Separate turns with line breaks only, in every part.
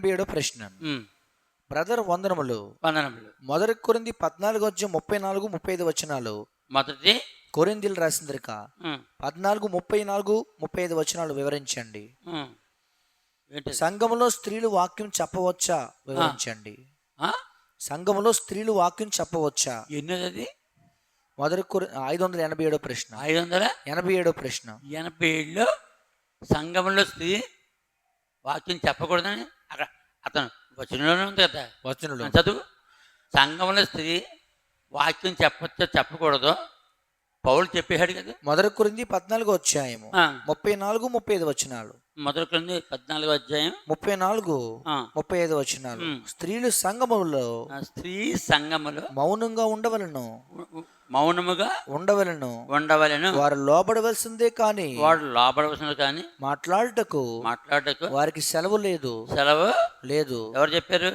ఎనభై ఏడో ప్రశ్న. బ్రదర్ వందనములు.
వందనములు.
మొదటి కొరింది పద్నాలుగు వచ్చి ముప్పై నాలుగు ముప్పై ఐదు వచనాలు.
మొదటి
కొరిందీలు రాసిందరిక. పద్నాలుగు ముప్పై నాలుగు ముప్పై ఐదు వచనాలు వివరించండి. సంఘములో స్త్రీలు వాక్యం చెప్పవచ్చా? వివరించండి? సంఘములో స్త్రీలు వాక్యం చెప్పవచ్చా?
ఎన్నోది
మొదటి కొరి ఐదు వందల ఎనభై ఏడో ప్రశ్న.
ఐదు వందల
ఎనభై ఏడో ప్రశ్న.
ఎనభై ఏడులో సంఘంలో స్త్రీ వాక్యం చెప్పకూడదని? అతను వచనంలోనే ఉంది కదా.
వచనులు
చదువు. సంఘంలో స్త్రీ వాక్యం చెప్పచ్చో చెప్పకూడదు పౌలు చెప్పేశాడు కదా.
మొదటి కొరింది పద్నాలుగు అధ్యాయము. ముప్పై నాలుగు ముప్పై ఐదు వచనాలు.
మొదలుకొని పద్నాలుగో అధ్యాయం.
ముప్పై నాలుగు ముప్పై ఐదు వచనాలు. స్త్రీలు సంఘములో
ఆ స్త్రీ సంఘములో
మౌనంగా ఉండవలను.
మౌనముగా
ఉండవలను.
ఉండవలను.
వారు లోబడవలసిందే కాని
వాడు లోపడవలసిన కానీ
మాట్లాడుటకు
మాట్లాడటకు
వారికి సెలవు లేదు.
సెలవు
లేదు.
ఎవరు చెప్పారు?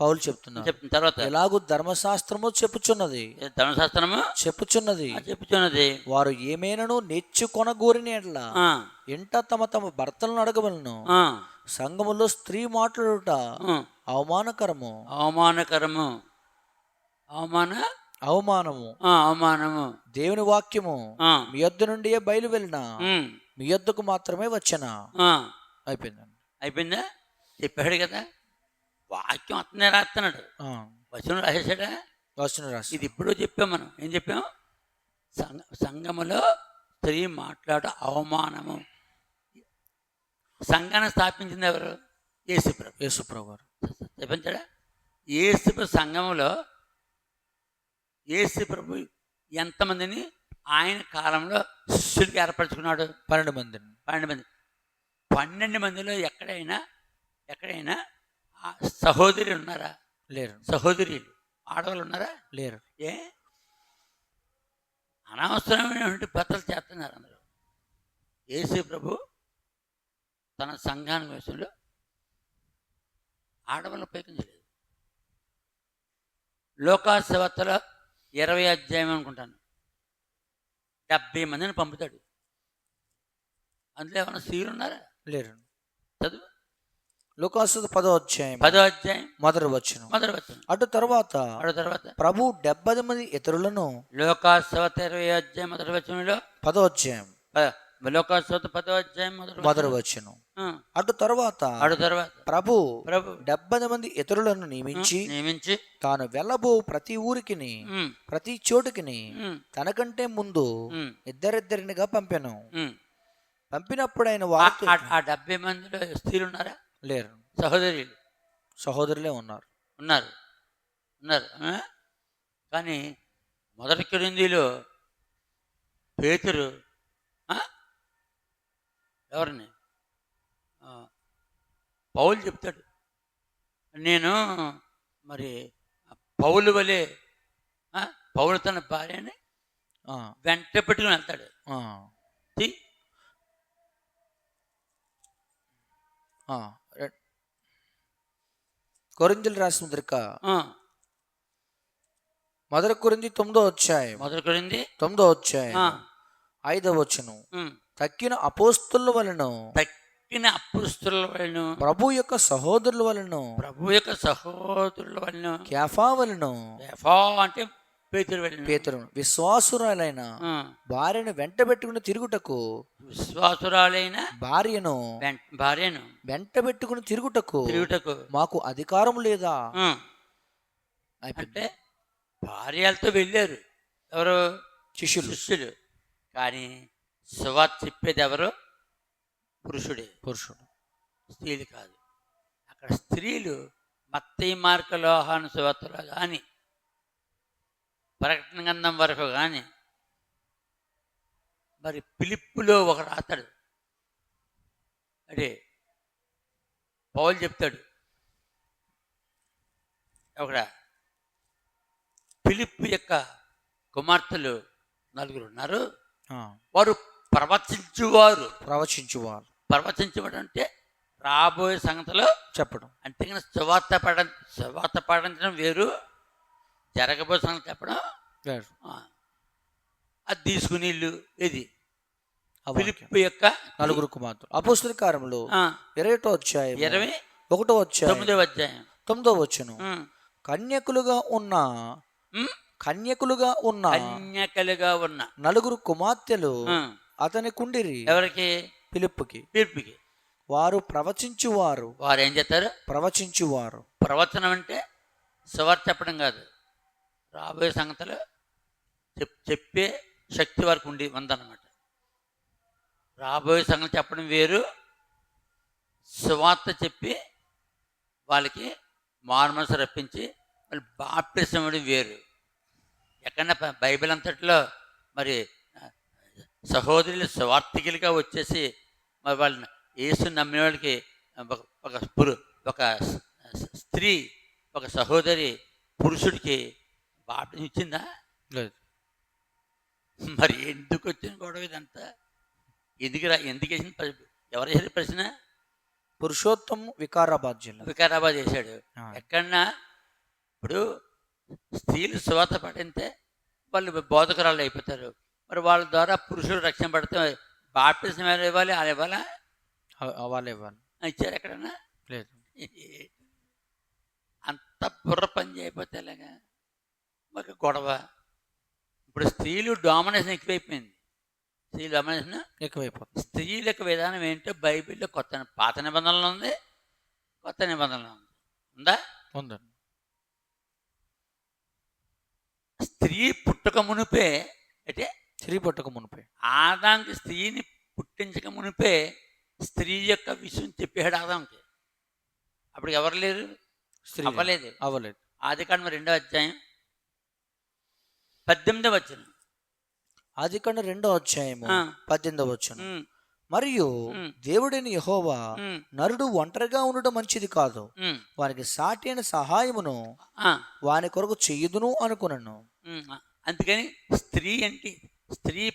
పౌలు చెప్తున్నారు
చెప్పిన తర్వాత
ఎలాగూ ధర్మశాస్త్రము చెప్పుచున్నది.
ధర్మశాస్త్రము?
చెప్పుచున్నది.
చెప్పుచున్నది.
వారు ఏమైనను నేర్చుకొనగోరిన ఎడ్ల
ఆ,
ఎంట తమ తమ భర్తలను అడగవలను. సంఘములో స్త్రీ మాట్లాడుట. అవమానకరము.
అవమానకరము. అవమాన
అవమానము.
అవమానము.
దేవుని వాక్యము మీ యొద్ద నుండి బయలు వెళ్ళిన మీ యొద్దకు మాత్రమే వచ్చనా. అయిపోయిందండి.
అయిపోయిందా? చెప్పాడు కదా. వాక్యం అతనే రాస్తున్నాడు వచనం రాసేసాడా
వచనం రాసి
ఇది ఇప్పుడు చెప్పాం మనం. ఏం చెప్పాం? సంఘ సంఘములో స్త్రీ మాట్లాడ అవమానము. సంఘాన్ని స్థాపించింది ఎవరు? యేసుప్రభు.
యేసుప్రభు గారు.
చెప్పించాడా యేసుప్రభు సంఘములో యేసుప్రభు ఎంతమందిని ఆయన కాలంలో శిష్యులకి ఏర్పరచుకున్నాడు?
పన్నెండు మందిని.
పన్నెండు మంది. పన్నెండు మందిలో ఎక్కడైనా ఎక్కడైనా ఆ సహోదరి ఉన్నారా?
లేరు.
సహోదరులు. ఆడవాళ్ళు ఉన్నారా?
లేరు.
ఏ? అనవసరమైనటువంటి బట్టలు చేస్తున్నారు అందరూ. యేసు ప్రభు తన సంఘానికి విషయంలో ఆడవాళ్ళ పైకించలేదు లోకాశవత్తల ఇరవై అధ్యాయం అనుకుంటాను. డెబ్బై మందిని పంపుతాడు. అందులో ఏమైనా స్త్రీలు ఉన్నారా?
లేరు.
చదువు?
లుకాసు పదో అధ్యాయం
పదో అధ్యాయం
మొదటి వచ్చును
మొదటి వచ్చిన
అటు తర్వాత
ఆడ తర్వాత
ప్రభు డెబ్బై మంది ఇతరులను
లోకాశవత ఇరవై అధ్యాయం మొదటి వచనంలో
పదో అధ్యాయం
లోకాశవత పదో అధ్యాయం.
వచ్చును అటు తర్వాత
ఆడు తర్వాత.
ప్రభు
ప్రభు.
డెబ్బై మంది ఇతరులను నియమించి
నియమించి
తాను వెళ్ళబో ప్రతి ఊరికిని
ఉమ్,
ప్రతి చోటుకిని
ఉమ్,
తనకంటే ముందు ఇద్దరిద్దరినిగా పంపాను. పంపినప్పుడు ఆయన
ఆ- డెబ్బై మందిలో స్త్రీలు ఉన్నారా
లేరు.
సహోదరులు.
సహోదరులే ఉన్నారు.
ఉన్నారు. ఉన్నారు? కానీ మొదటి కిరిందిలో పేతురు? ఎవరిని? పౌలు చెప్తాడు. నేను మరి పౌలు వలె పౌలు తన భార్యని వెంట పెట్టుకుని వెళ్తాడు.
కొరింథీయులు రాసిన
ఆ,
మొదటి కొరింది తొమ్మిదో అధ్యాయం.
మొదటి కిరింది
తొమ్మిదో అధ్యాయం.
ఆ,
ఐదో వచ్చును. తక్కిన అపోస్తుల వలన
తక్కిన అపుస్తుల వలన
ప్రభు యొక్క సహోదరుల వలన
ప్రభు యొక్క సహోదరుల వలన
క్యాఫా వలన
ఎఫా అంటే పేతురు
పేతురు విశ్వాసురాలైన భార్యను వెంట పెట్టుకుని తిరుగుటకు
విశ్వాసురాలైన
భార్యను
భార్యను
వెంట పెట్టుకుని తిరుగుటకు
తిరుగుటకు.
మాకు అధికారం లేదా?
అంటే భార్యలతో వెళ్ళారు ఎవరు?
శిష్యులు.
శిష్యులు. కానీ సువార్త చెప్పేది ఎవరు? పురుషుడే.
పురుషుడు.
స్త్రీలు కాదు. అక్కడ స్త్రీలు మత్తయి మార్క లోహాను సువార్తలో కానీ ప్రకటన గంధం వరకు కానీ మరి పిలుపులో ఒక రాతాడు. అదే పౌలు చెప్తాడు. ఒక పిలుపు యొక్క కుమార్తెలు నలుగురు ఉన్నారు. వారు ప్రవచించువారు
ప్రవచించువారు
ప్రవచించబడి అంటే రాబోయే సంగతిలో
చెప్పడం
అంతేగాని సువార్త పడ సువార్త పాటించడం వేరు జరగబోయే సంగతి చెప్పడం
వేరు.
అది తీసుకుని ఇల్లు ఇది. పిలుపు యొక్క
నలుగురు కుమార్తెలు అపోస్తుల కార్యములు
ఆ,
ఇరవై అధ్యాయం
ఇరవై
ఒకటో అధ్యాయం
తొమ్మిదో అధ్యాయం
తొమ్మిదో వచ్చును. కన్యకులుగా ఉన్న. కన్యకులుగా ఉన్న
కన్యకలుగా ఉన్న
నలుగురు కుమార్తెలు. అతని కుండిరి
ఎవరికి?
పిలుపుకి
తీర్పుకి
వారు ప్రవచించువారు.
వారు ఏం చేస్తారు?
ప్రవచించువారు.
ప్రవచనం అంటే సువార్త చెప్పడం కాదు. రాబోయే సంగతులు చెప్ చెప్పే శక్తి వారికి ఉండి ఉందన్నమాట. రాబోయే సంగతి చెప్పడం వేరు. సువార్త చెప్పి వాళ్ళకి మారుమనసు రప్పించి బాప్టిజం ఇవ్వడం వేరు. ఎక్కడన్నా బైబిల్ అంతట్లో మరి సహోదరులు స్వార్థికులుగా వచ్చేసి మరి వాళ్ళని యేసు నమ్మిన వాళ్ళకి ఒక ఒక పురు ఒక స్త్రీ ఒక సహోదరి పురుషుడికి బాప్టిజం ఇచ్చిందా?
లేదు.
మరి ఎందుకు వచ్చిన గొడవ ఇదంతా? ఎందుకు రా ఎందుకు వేసిన ఎవరు వేసిన ప్రశ్న?
పురుషోత్తం వికారాబాద్ జిల్లా.
వికారాబాద్ చేశాడు. ఎక్కడన్నా? ఇప్పుడు స్త్రీలు స్వాత పడితే వాళ్ళు బోధకురాలు అయిపోతారు. మరి వాళ్ళ ద్వారా పురుషులు రక్షణ పడితే బాప్టిజం ఎవరు ఇవ్వాలి? వాళ్ళు ఇవ్వాలా?
అవ్వాలి ఇవ్వాలి.
ఇచ్చారు ఎక్కడన్నా?
లేదు.
అంత బుర్ర పని చేయకపోతే ఎలాగా? ఒక గొడవ. ఇప్పుడు స్త్రీలు డామినేషన్ ఎక్కువైపోయింది. స్త్రీలు డామినేషన్
ఎక్కువైపోతుంది.
స్త్రీలకు విధానం ఏంటో బైబిల్లో కొత్త పాత నిబంధనలు ఉంది. కొత్త నిబంధనలు ఉంది. ఉందా?
ఉందండి.
స్త్రీ పుట్టక మునిపే అంటే
స్త్రీ పుట్టక మునిపే.
ఆదాంకి స్త్రీని పుట్టించక మునిపే స్త్రీ యొక్క విషయం చెప్పాడు ఆదాంకి. అప్పుడు ఎవరు లేరు?
స్త్రీ
అవ్వలేదు.
అవ్వలేదు.
ఆది కాండం రెండో అధ్యాయం. పద్దెనిమిదో వచ్చిన
అది కన్నా రెండో అధ్యాయము
ఆ.
పద్దెనిమిదో వచ్చును మరియు. దేవుడైన యహోవా నరుడు ఒంటరిగా ఉండడం మంచిది కాదు. వానికి సాటి అయిన సహాయమును వాని కొరకు చెయ్యుదును అనుకున్నాను
అందుకని స్త్రీ ఏంటి స్త్రీ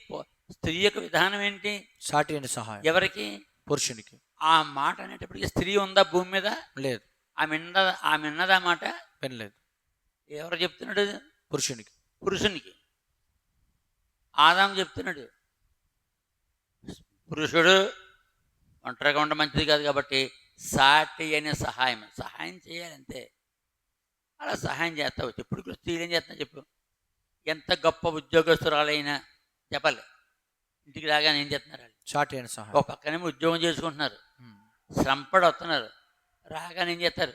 స్త్రీ యొక్క విధానం ఏంటి?
సాటి అయిన సహాయం.
ఎవరికి?
పురుషునికి.
ఆ మాట అనేటప్పటికి స్త్రీ ఉందా భూమి మీద?
లేదు.
ఆమె ఆమె ఉన్నదా మాట?
వినలేదు.
ఎవరు చెప్తున్నాడు?
పురుషునికి.
పురుషునికి. ఆదాం చెప్తున్నాడు. పురుషుడు ఒంటరిగా ఉండ మంచిది కాదు కాబట్టి సాటి అనే సహాయం. సహాయం చేయాలి అంతే. అలా సహాయం చేస్తావు. ఇప్పుడు కూడా స్త్రీలు ఏం చేస్తున్నా చెప్పు? ఎంత గొప్ప ఉద్యోగస్తురాలైనా చెప్పాలి. ఇంటికి రాగానే ఏం చేస్తున్నారు వాళ్ళు?
సాటి అయిన సహాయం
ఒక పక్కనేమో ఉద్యోగం చేసుకుంటున్నారు. శ్రమపడి వస్తున్నారు. రాగానే ఏం చేస్తారు?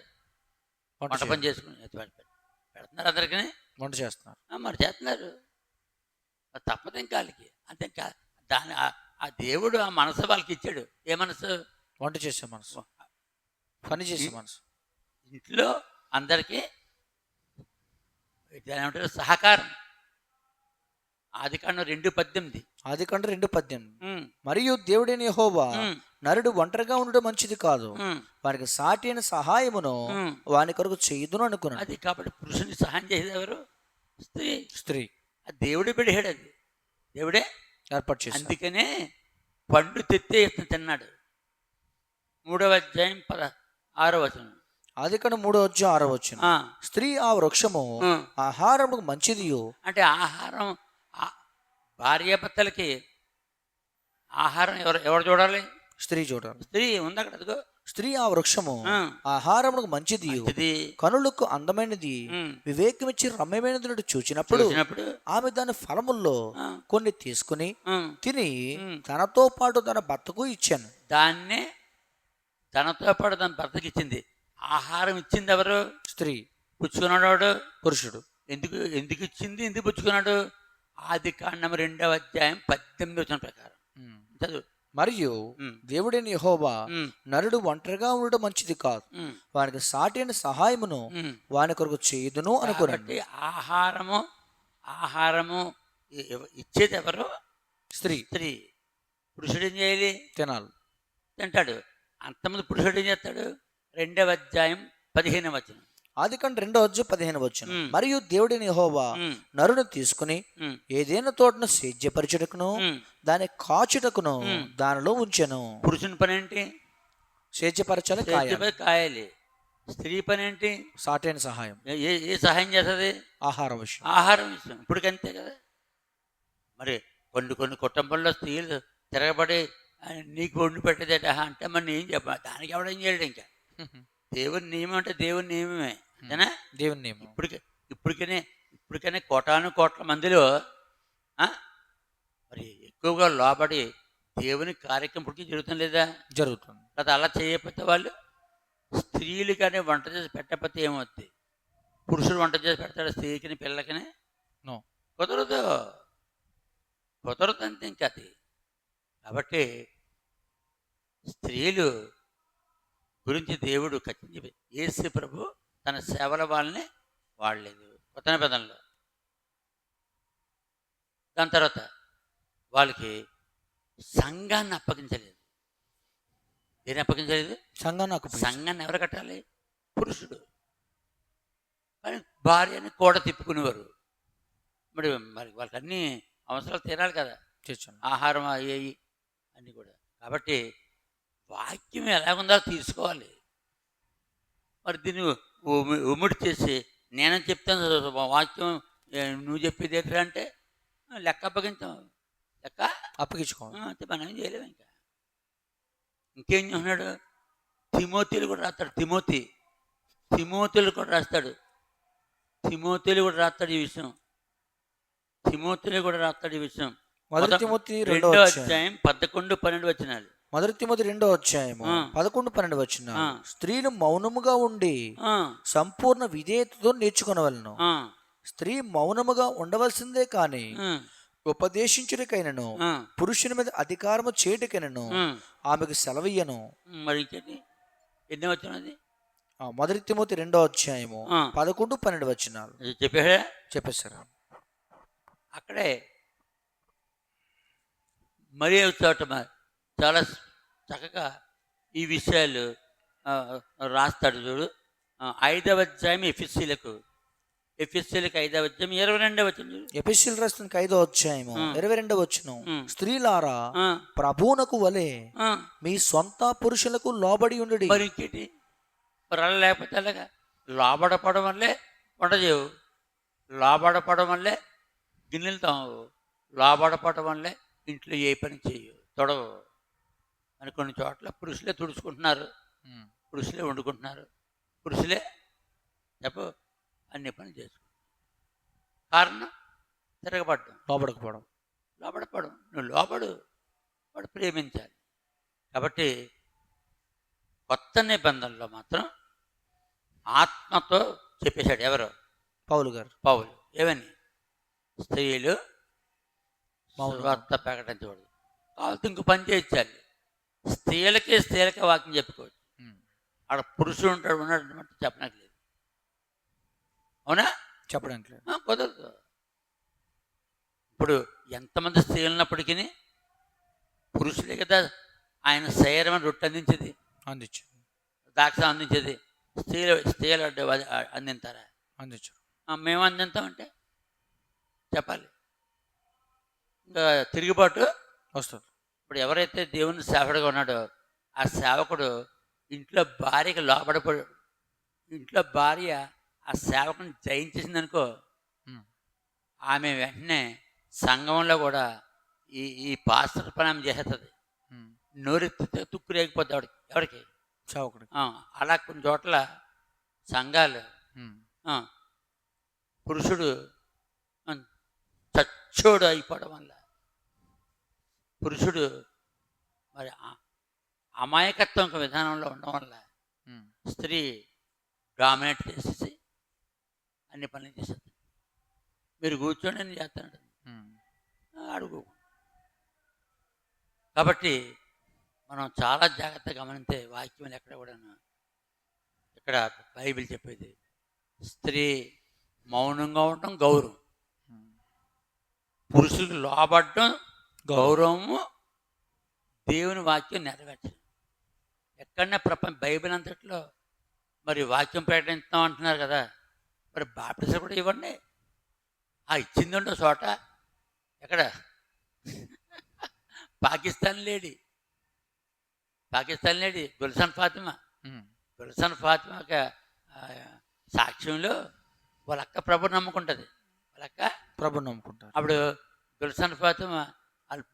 వంట
పని చేసుకుని పెడుతున్నారు అందరికీ?
వంట చేస్తున్నారు.
మరి చేస్తున్నారు. తప్పదు ఇంకా వాళ్ళకి. అంతే ఇంకా దాని ఆ- ఆ దేవుడు ఆ మనసు వాళ్ళకి ఇచ్చాడు. ఏ మనసు?
వంట చేసే మనసు. పని చేసే మనసు.
ఇంట్లో అందరికీ దాని ఏమంటారు? సహకారం. ఆది కాండం రెండు పద్దెనిమిది.
అది కంటే రెండు పద్దెనిమిది. మరియు దేవుడైన యహోవా నరుడు ఒంటరిగా ఉండడం మంచిది కాదు. వానికి సాటి అయిన సహాయమును. వాని కొరకు చెయ్యుదును అనుకున్నాను
అది కాబట్టి పురుషుని సహాయం చేసేది ఎవరు? స్త్రీ.
స్త్రీ.
ఆ దేవుడే పెడిహాడు అది. దేవుడే?
ఏర్పాటు చేసి
అందుకనే పండు తెత్తే తిన్నాడు. మూడవ అధ్యాయం పద ఆరో వచనం.
అది కన్నా మూడో వచ్చి ఆరో వచ్చిన స్త్రీ ఆ వృక్షము
ఆ.
ఆహారముకు మంచిదియు.
అంటే ఆహారం భార్యాభర్తలకి ఆహారం ఎవరు ఎవరు చూడాలి?
స్త్రీ చూడాలి.
స్త్రీ ఉంది అక్కడ అదిగో.
స్త్రీ ఆ వృక్షము
ఆ.
ఆహారములకు మంచిదియు
ఇది
కనులకు అందమైనది. వివేకమిచ్చి రమ్యమైనది చూచినప్పుడు
చూసినప్పుడు
ఆమె దాని ఫలముల్లో కొన్ని తీసుకుని తిని. తనతో పాటు తన భర్తకు ఇచ్చాను.
దాన్నే తనతో పాటు తన భర్తకి ఇచ్చింది. ఆహారం ఇచ్చింది ఎవరు?
స్త్రీ.
పుచ్చుకున్నాడు
పురుషుడు.
ఎందుకు ఎందుకు ఇచ్చింది? ఎందుకు పుచ్చుకున్నాడు? ఆది కాండం రెండవ అధ్యాయం పద్దెనిమిది వచ్చిన ప్రకారం. చదువు.
మరియు దేవుడైన యెహోవా
ఉమ్,
నరుడు ఒంటరిగా ఉండడం మంచిది కాదు. వానికి సాటి అయిన సహాయమును. వాని కొరకు చేయుదును
కాబట్టి ఆహారము ఆహారము ఇచ్చేది ఎవరు?
స్త్రీ.
స్త్రీ. పురుషుడు ఏం చేయాలి?
తినాలి.
తింటాడు. అంతమంది పురుషుడు ఏం చేస్తాడు? రెండవ అధ్యాయం పదిహేను వచనం.
ఆది కంటే రెండో వచ్చి పదిహేను వచ్చిన. మరియు దేవుడిని
ఉమ్,
నరుని తీసుకుని ఏదైనా తోటను సేద్యపరచుటకును. దాని కాచుటకును. దానిలో ఉంచెను.
పురుషుని పని ఏంటి?
సేద్యపరచాలి కాయాలి.
స్త్రీ పని ఏంటి?
సాటైన సహాయం.
ఏ- ఏ ఏ సహాయం చేస్తుంది?
ఆహార విషయం.
ఆహారం ఇస్తాం ఇప్పటికంతే కదా. మరి కొన్ని కొన్ని కుటుంబంలో స్త్రీలు తిరగబడి "ఆ, నీకు వండి పెట్టేదేట? అంటే మరి నేను చెప్ప దానికి ఎవడేం చేయడు ఇంకా. దేవుని నియమం అంటే దేవుని నియమమే. అంతేనా
దేవుని నియమం.
ఇప్పటికే ఇప్పటికనే ఇప్పటికనే కోటాను కోట్ల మందిలో మరి ఎక్కువగా లోబడి దేవుని కార్యక్రమం ఇప్పటికీ జరుగుతుంది లేదా?
జరుగుతుంది.
కదా అలా చేయకపోతే వాళ్ళు స్త్రీలు కానీ వంట చేసి పెట్టకపోతే ఏమవుద్ది? పురుషుడు వంట చేసి పెడతాడు స్త్రీకిని పిల్లకిని
నో.
కుదరదు. కుదరదు అంతే ఇంకా అది. కాబట్టి స్త్రీలు గురించి దేవుడు ఖచ్చితంగా యేసు ప్రభు తన సేవల వాళ్ళని వాడలేదు కొత్త నిబంధనలో. దాని తర్వాత వాళ్ళకి సంఘాన్ని అప్పగించలేదు. దేని అప్పగించలేదు?
సంఘాన్ని.
సంఘాన్ని ఎవరు కట్టాలి? పురుషుడు. కానీ భార్యని కోడ తిప్పుకునేవారు. మరి మరి వాళ్ళకి అన్ని అవసరాలు తీరాలి కదా. ఆహారం అయ్యాయి అన్నీ కూడా. కాబట్టి వాక్యం ఎలాగుందో తీసుకోవాలి. మరి దీన్ని ఉమ్మిడి చేసి నేనే చెప్తాను వాక్యం నువ్వు చెప్పేది ఏంటంటే అంటే "ఆ, లెక్క అప్పగించాం. లెక్క? అంతే మనం ఏం చేయలేము ఇంకా. ఇంకేం చేస్తున్నాడు? తిమోతిలు కూడా రాస్తాడు తిమోతి. తిమోతిలు కూడా రాస్తాడు. తిమోతిలు కూడా రాస్తాడు ఈ విషయం. తిమోతిలు కూడా రాస్తాడు ఈ విషయం.
మొదటి తిమోతి రెండో అధ్యాయం.
పదకొండు పన్నెండు వచ్చినాలు
మొదటి తిమోతి రెండో అధ్యాయము. పదకొండు పన్నెండు వచ్చిన. స్త్రీలు మౌనముగా ఉండి సంపూర్ణ విధేయతతో నేర్చుకొనవలను. స్త్రీ మౌనముగా ఉండవలసిందే కాని ఉపదేశించుడికైనను పురుషుని మీద అధికారము చేయుటకైనను. ఆమెకు సెలవయ్యను
మరి ఎన్ని వచ్చినది
మొదటి తిమోతి రెండో అధ్యాయము. పదకొండు పన్నెండు వచ్చినాలు
చెప్పాడా
చెప్పేశారు.
అక్కడే మరి చోట చాలా చక్కగా ఈ విషయాలు రాస్తాడు చూడు. ఐదవ అధ్యాయం ఎఫ్ఎస్సీలకు ఎఫ్ఎస్సీలకు ఐదవ అధ్యాయం ఇరవై రెండవ వచ్చింది చూడు.
ఎపిసిల్ రాసిన ఐదో అధ్యాయము
ఆ.
ఇరవై రెండో వచ్చును. స్త్రీలారా ప్రభువునకు వలె మీ సొంత పురుషులకు లోబడి ఉండు
మరి ఇంకేంటి? లేకపోతే అలాగా లోబడపడం వల్లే వంట చేయవు. లోబడపడం వల్లే గిన్నెలు తాము లోబడపడం వల్లే ఇంట్లో ఏ పని చేయవు. తొడవు. అని కొన్ని చోట్ల పురుషులే తుడుచుకుంటున్నారు. పురుషులే వండుకుంటున్నారు. పురుషులే చెప్పు అన్ని పనులు చేసుకుంటున్నారు. కారణం? తిరగబడ్డం.
లోబడకపోవడం
లోబడపడం నువ్వు లోబడు వాడు ప్రేమించాలి. కాబట్టి కొత్త నిబంధనలో మాత్రం ఆత్మతో చెప్పేశాడు ఎవరు?
పౌలు గారు.
పౌలు. ఏమని? స్త్రీలు
మౌనం.
సువార్త ప్రకటించకూడదు. కావాలంటే ఇంకో పని చేయించాలి. స్త్రీలకే స్త్రీలకే వాక్యం చెప్పుకోవచ్చు. ఆడ పురుషుడు ఉంటాడు ఉన్నాడు అంటే చెప్పనట్లేదు అవునా?
చెప్పడానికి లేదు.
కుదరదు. ఇప్పుడు ఎంతమంది స్త్రీలు ఉన్నప్పటికీ పురుషులే కదా ఆయన శరీరం రొట్టె అందించేది.
అందించారు
ద్రాక్ష అందించేది. స్త్రీలు స్త్రీలు అందింతారా?
అందించారు
ఆ, మేము అందింతామంటే చెప్పాలి. ఇంకా తిరుగుబాటు
వస్తుంది.
ఇప్పుడు ఎవరైతే దేవుని సేవకుడుగా ఉన్నాడో ఆ సేవకుడు ఇంట్లో భార్యకి లోపడపడు ఇంట్లో భార్య ఆ సేవకుని జయించేసిందనుకో
ఉమ్.
ఆమె వెంటనే సంఘంలో కూడా ఈ ఈ పాస్టర్ పని ఆమె
ఉమ్.
నోరెత్తితే తుక్కు రేగిపోద్ది ఆవిడకి ఎవరికి?
సేవకుడికి.
ఆ, అలా కొన్ని చోట్ల సంఘాలు పురుషుడు చచ్చోడు అయిపోవడం వల్ల. పురుషుడు మరి అమాయకత్వం ఒక విధానంలో ఉండడం వల్ల. స్త్రీ డామినేట్ చేసేసి అన్ని పనులు చేసేది మీరు కూర్చోండి నేను చేస్తాను
ఉమ్.
అడుగు కాబట్టి మనం చాలా జాగ్రత్తగా గమనిస్తే వాక్యం ఎక్కడ కూడా ఇక్కడ బైబిల్ చెప్పేది స్త్రీ మౌనంగా ఉండటం గౌరవం. పురుషులకు లోబడటం గౌరవము దేవుని వాక్యం నెరవేర్చడం. ఎక్కడన్నా ప్రపంచ బైబిల్ అంతట్లో మరి వాక్యం ప్రకటిస్తాం అంటున్నారు కదా మరి బాప్టిజం కూడా ఇవ్వండి. ఆ ఇచ్చింది ఉండో చోట ఎక్కడ? పాకిస్తాన్ లేడీ. పాకిస్తాన్ లేడీ గుల్సన్ ఫాతిమా. గుల్సన్ ఫాతిమాకి ఆ, సాక్ష్యంలో వాళ్ళ అక్క ప్రభు నమ్ముకుంటుంది. వాళ్ళ అక్క
ప్రభు నమ్ముకుంటారు.
అప్పుడు గుల్సన్ ఫాతిమా వాళ్ళు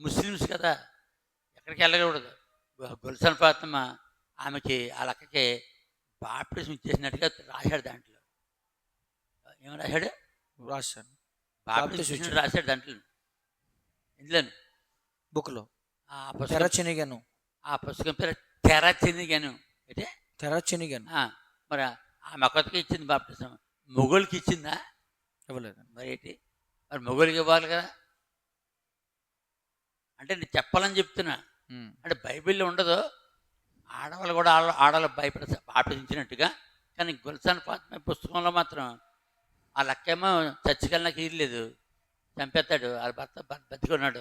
ముస్లిమ్స్ కదా ఎక్కడికి వెళ్ళకూడదు. గుల్సన్ ఫాతిమా ఆమెకి ఆ లక్కకి బాప్టిజం ఇచ్చేసినట్టుగా రాశాడు దాంట్లో. ఏం రాశాడు?
రాశాను.
బాప్టిజం రాశాడు దాంట్లో. ఇందులో
బుక్లో
ఆ పుస్తకం ఆ పుస్తకం పేరు తెర చెందిగాను అంటే ఆ, మరి ఆ మొక్కకి ఇచ్చింది బాప్టిజం. మొగులకి ఇచ్చిందా?
ఇవ్వలేదు
మరి ఏంటి? మరి మొగులకి ఇవ్వాలి కదా. అంటే నేను చెప్పాలని చెప్తున్నా. అంటే బైబిల్లో ఉండదు. ఆడవాళ్ళు కూడా ఆడ ఆడవాళ్ళు భయపడ పాటించినట్టుగా కానీ గుల్సాన్ ఫాతిమా పుస్తకంలో మాత్రం ఆ లక్కేమో చచ్చికెళ్ళకి ఇరలేదు చంపేస్తాడు. వాళ్ళ భర్త బతికున్నాడు.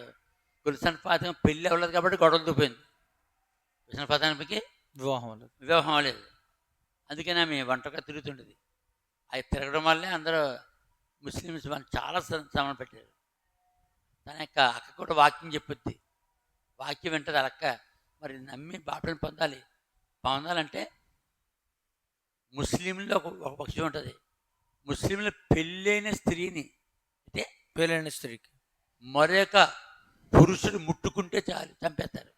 గుల్సాన్ ఫాతిమా పెళ్ళి అవ్వలేదు కాబట్టి గొడవలు దూపోయింది గుల్సాన్ ఫాతిమాకి
వివాహం అవ్వలేదు.
వివాహం అవ్వలేదు. అందుకని ఆమె వంటగా తిరుగుతుండేది. అవి తిరగడం వల్లే అందరూ ముస్లిమ్స్ వాళ్ళు చాలా శ్రమ పెట్టారు. తన యొక్క అక్క కూడా వాక్యం చెప్పుద్ది. వాక్యం వింటది అక్క మరి నమ్మి బాటలు పొందాలి. పొందాలంటే ముస్లింలో ఒక పక్షం ఉంటుంది. ముస్లింల పెళ్ళైన స్త్రీని అంటే
పేలైన స్త్రీకి.
మరొక పురుషుడు ముట్టుకుంటే చాలు చంపేస్తారు.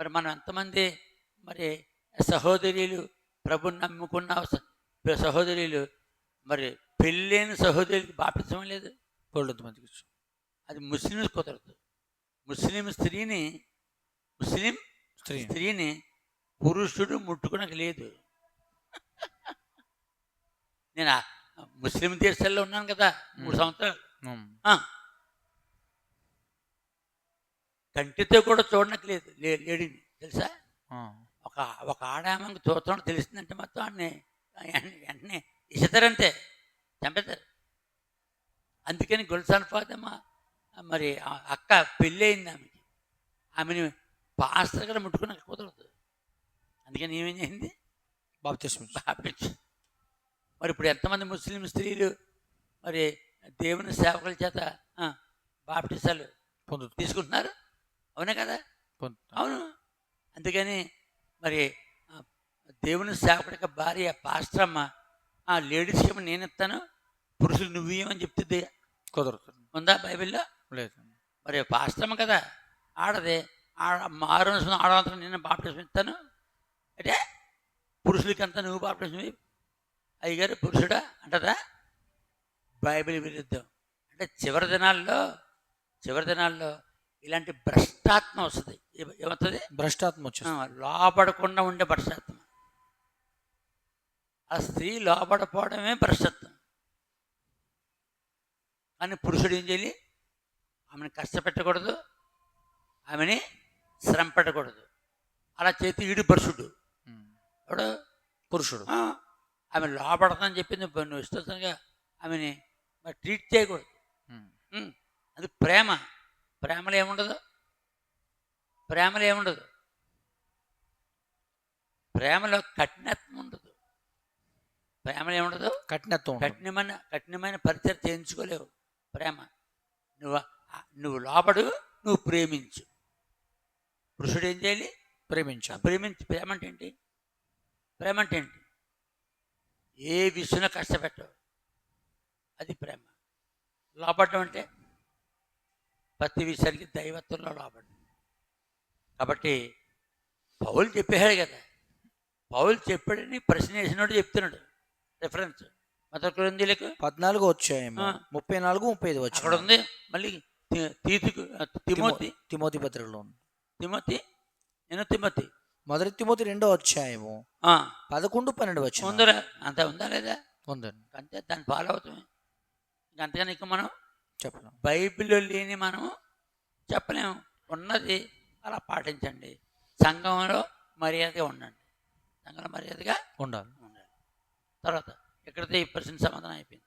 మరి మనం ఎంతమంది మరి సహోదరులు ప్రభుని నమ్ముకున్న సహోదరులు మరి పెళ్ళైన సహోదరులకి బాపించడం లేదు?
కోళ్ళొద్దు మందికి ఇచ్చు.
అది ముస్లిం కుదరదు. ముస్లిం స్త్రీని ముస్లిం
స్త్రీ.
స్త్రీని పురుషుడు ముట్టుకునక లేదు. నేను ముస్లిం దేశాల్లో ఉన్నాను కదా మూడు సంవత్సరాలు. కంటితో కూడా చూడనట్లేదు లే లేడీని తెలుసా. ఒక ఒక ఆడామంగా చూడటం తెలిసిందంటే మొత్తం అన్ని వెంటనే ఇస్తారంతే చంపేస్తారు. అందుకని గుల్సాన్ ఫాతిమా మరి అక్క పెళ్ళి అయింది ఆమెకి. ఆమెని పాస్టర్ కూడా ముట్టుకుని కుదరదు. అందుకని ఏమేం చేసింది
బాప్తిస్మ.
బాప్టిస్ట్ మరి ఇప్పుడు ఎంతమంది ముస్లిం స్త్రీలు మరి దేవుని సేవకుల చేత బాప్టిసాలు
పొందుతు
తీసుకుంటున్నారు? అవునే కదా? అవును. అందుకని మరి దేవుని సేవకుడి యొక్క భార్య పాస్టర్ అమ్మ ఆ లేడీస్ ఏమో నేను ఇస్తాను పురుషులు నువ్వు ఏమని చెప్తుంది
కుదరదు.
ఉందా బైబిల్లో?
లేదు.
మరి అమ్మ కదా. ఆడదే. ఆడ ఆరు ఆడవంతా నేను బాప్టిజం ఇస్తాను. అంటే పురుషులకి అంతా నువ్వు బాప్టిజం. అయ్యగారు పురుషుడా అంటదా బైబిల్ విరుద్ధం. అంటే చివరి దినాల్లో చివరి దినాల్లో ఇలాంటి భ్రష్టాత్మ వస్తుంది. ఏమవుతుంది
భ్రష్టాత్మ
ఆ,
వచ్చేస్తుంది
లోపడకుండా ఉండే భ్రష్టత్వం ఆ స్త్రీ లోపడపోవడమే భ్రష్టత్వం కానీ పురుషుడు ఏం చేయాలి? ఆమెను కష్టపెట్టకూడదు ఆమెని శ్రమ పెట్టకూడదు అలా చేతి ఈడు పురుషుడు. ఎవడు?
పురుషుడు.
ఆమె లోపడతానని చెప్పింది నువ్వు ఇష్టంగా ఆమెని మరి ట్రీట్ చేయకూడదు. అది ప్రేమ. ప్రేమలో ఏముండదు? ప్రేమలో ఏముండదు? ప్రేమలో కఠినత్వం ఉండదు. ప్రేమలో ఏముండదు?
కఠినత్వం.
కఠినమైన కఠినమైన పరిచయం చేయించుకోలేవు. ప్రేమ. నువ్వు నువ్వు లోపడు నువ్వు ప్రేమించు. పురుషుడు ఏం చేయాలి?
ప్రేమించాలి.
ప్రేమించు. ప్రేమ అంటే ఏంటి ప్రేమ అంటే ఏంటి ఏ విషయంలో కష్టపెట్టవు? అది ప్రేమ. లోపడడం అంటే ప్రతి విషయానికి దైవత్వంలో లోపడడం కాబట్టి పౌలు చెప్పాడు కదా. పౌలు చెప్పాడని ప్రశ్న వేసినోడు చెప్తున్నాడు. రిఫరెన్స్. మత క్రిందీలకు
పద్నాలుగు వచ్చాయేమో
ఆ.
ముప్పై నాలుగు ముప్పై ఐదు
అక్కడ
వచ్చాయి
ఉంది. మళ్ళీ తిమోతి.
తిమోతి పత్రికలో
తిమోతి? నేను తిమోతి?
మొదటి తిమోతి రెండో అధ్యాయము. పదకొండు పన్నెండు వచ్చి
ఉందిరా అంత ఉందా లేదా?
ఉందండి.
అంతే దాన్ని ఫాలో అవుతామే ఇంక అంతేగాని ఇక మనం
చెప్పలేం.
బైబిల్లో లేని మనం చెప్పలేము ఉన్నది అలా పాటించండి. సంఘంలో మర్యాదగా ఉండండి. సంఘంలో మర్యాదగా
ఉండాలి.
ఉండాలి. తర్వాత ఎక్కడితే ఈ ప్రశ్న సమాధానం అయిపోయింది.